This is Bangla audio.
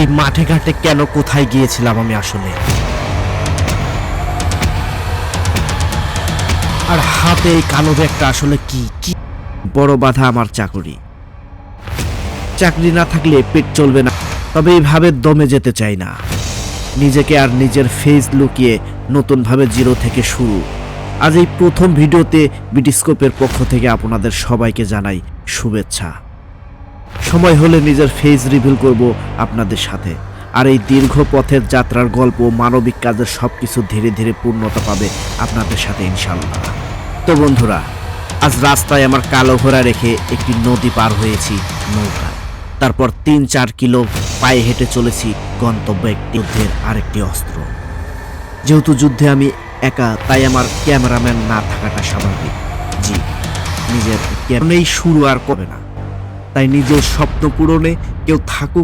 এই মাঠে ঘাটে কেন কোথায় গিয়েছিলাম আমি আসলে? আর হাতে এই কালো ব্যাগটা আসলে কি কি বড় বাধা আমার চাকরি। চাকরি না থাকলে পেট চলবে না, তবে এইভাবে দমে যেতে চাই না। নিজেকে আর নিজের ফেস লুকিয়ে নতুনভাবে জিরো থেকে শুরু। আজ এই প্রথম ভিডিওতে বিটিস্কোপের পক্ষ থেকে আপনাদের সবাইকে জানাই শুভেচ্ছা। সময় হলে নিজের ফেস রিভিল করব আপনাদের সাথে। আর এই দীর্ঘ পথের যাত্রার গল্প মানবিক কাজের সব কিছু ধীরে ধীরে পূর্ণতা পাবে আপনাদের সাথে ইনশাল্লাহ তো বন্ধুরা, আজ রাস্তায় আমার কালো ঘোড়া রেখে একটি নদী পার হয়েছি নৌকায়। তারপর তিন চার কিলো পায়ে হেঁটে চলেছি গন্তব্য একটি যুদ্ধের আরেকটি অস্ত্র। যেহেতু যুদ্ধে আমি একা, তাই আমার ক্যামেরাম্যান না থাকাটা স্বাভাবিক। জি, নিজের ক্যামেরাই শুরু আর করবে না। তাই নিজের স্বপ্ন পূরণে কেউ থাকুক